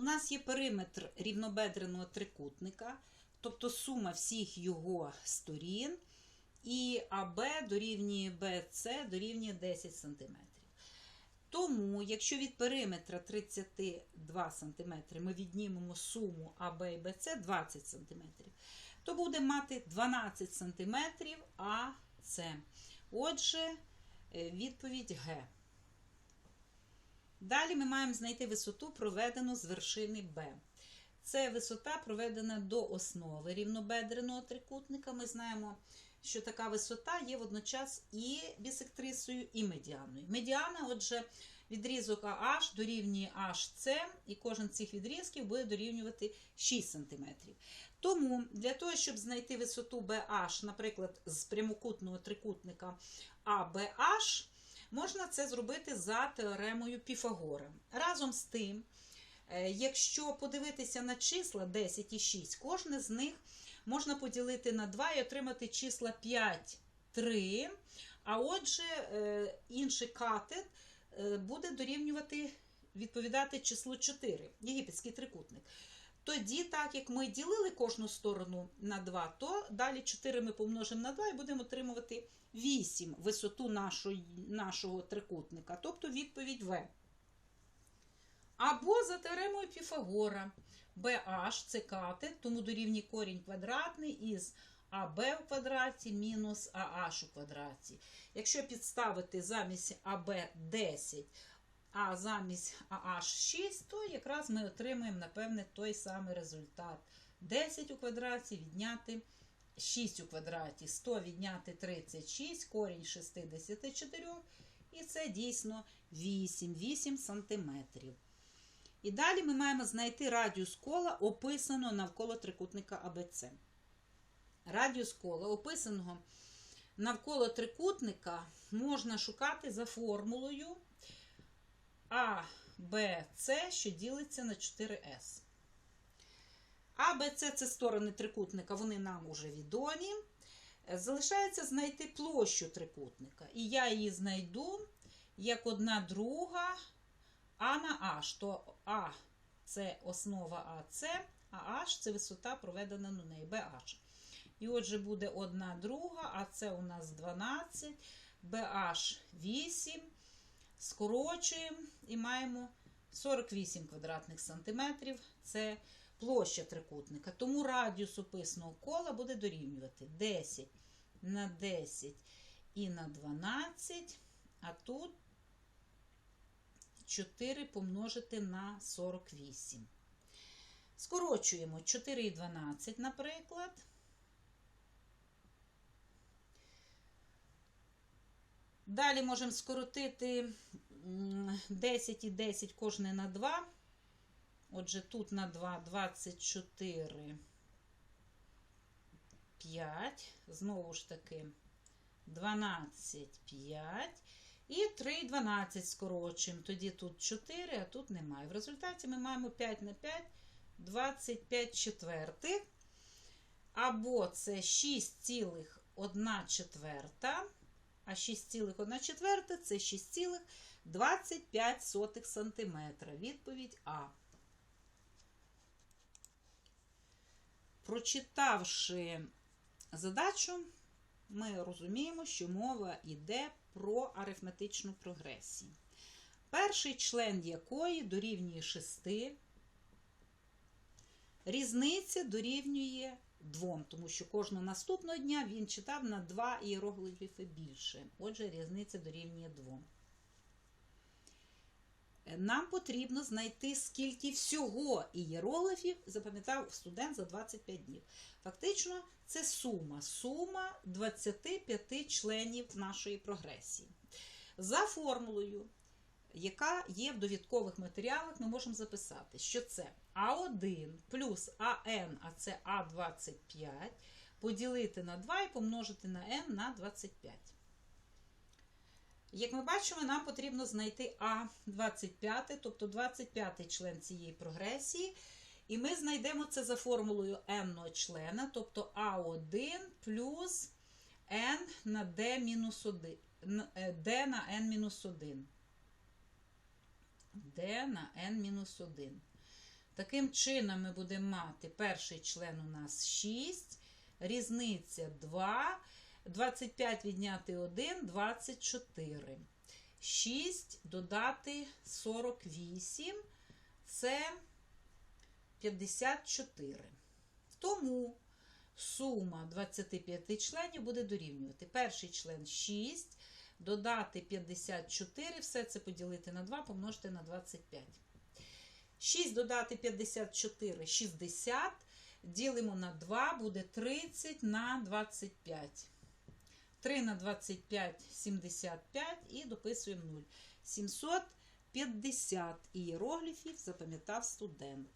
нас є периметр рівнобедреного трикутника, тобто сума всіх його сторін, і АБ дорівнює БЦ дорівнює 10 см. Тому, якщо від периметра 32 см ми віднімемо суму АБ і БЦ 20 см, то буде мати 12 см АЦ. Отже, е, відповідь Г. Далі ми маємо знайти висоту, проведену з вершини Б. Це висота проведена до основи рівнобедреного трикутника. Ми знаємо, що така висота є водночас і бісектрисою, і медіаною. Медіана, отже, відрізок АH дорівнює HC, і кожен з цих відрізків буде дорівнювати 6 см. Тому для того, щоб знайти висоту BH, наприклад, з прямокутного трикутника ABH, можна це зробити за теоремою Піфагора. Разом з тим, е, якщо подивитися на числа 10 і 6, кожне з них можна поділити на 2 і отримати числа 5, 3. А отже, е, інший катет е, буде дорівнювати, відповідати числу 4, єгипетський трикутник. Тоді, так як ми ділили кожну сторону на 2, то далі 4 ми помножимо на 2 і будемо отримувати 8 висоту нашої, нашого трикутника, тобто відповідь В. Або за теоремою Піфагора. BH це катет, тому дорівнює корінь квадратний із АБ в квадраті мінус АH у квадраті. Якщо підставити замість АБ 10, а замість AH 6, то якраз ми отримаємо, напевне, той самий результат. 10 у квадраті відняти 6 у квадраті, 100 відняти 36, корінь 64, і це дійсно 8, 8 сантиметрів. І далі ми маємо знайти радіус кола, описаного навколо трикутника АБЦ. Радіус кола, описаного навколо трикутника, можна шукати за формулою А, Б, С, що ділиться на 4С. А, Б, С це сторони трикутника, вони нам уже відомі. Залишається знайти площу трикутника. І я її знайду як одна друга а на H, то А це основа АС, а H це висота проведена на неї BH. І отже, буде 1 друга, а у нас 12, BH 8. Скорочуємо і маємо 48 квадратних сантиметрів. Це площа трикутника. Тому радіус описаного кола буде дорівнювати 10 на 10 і на 12, а тут 4 помножити на 48. Скорочуємо 4 і 12, наприклад. Далі можемо скоротити 10 і 10 кожне на 2. Отже, тут на 2 24, 5. Знову ж таки, 12, 5. І 3 12 скорочуємо. Тоді тут 4, а тут немає. В результаті ми маємо 5 на 5, 25 четвертих. Або це 6,1 четверта. А 6,1 четверта це 6,25 см. Відповідь А. Прочитавши задачу, ми розуміємо, що мова йде про арифметичну прогресію. Перший член якої дорівнює 6, різниця дорівнює 2, тому що кожного наступного дня він читав на 2 іерогліфи більше. Отже, різниця дорівнює 2. Нам потрібно знайти, скільки всього ієроглифів запам'ятав студент за 25 днів. Фактично, це сума. Сума 25 членів нашої прогресії. За формулою, яка є в довідкових матеріалах, ми можемо записати, що це А1 плюс АН, а це А25, поділити на 2 і помножити на N на 25. Як ми бачимо, нам потрібно знайти А25, тобто 25 член цієї прогресії. І ми знайдемо це за формулою n члена, тобто А1 плюс n на D-1. d на n мінус 1. D на n мінус 1. Таким чином, ми будемо мати перший член у нас 6, різниця 2, 25 відняти 1, 24. 6 додати 48 це 54. Тому сума 25 членів буде дорівнювати. Перший член 6, додати 54, все це поділити на 2, помножити на 25. 6 додати 54 60. Ділимо на 2, буде 30 на 25. 3 на 25 75 і дописуємо 0. 750 ієрогліфів запам'ятав студент.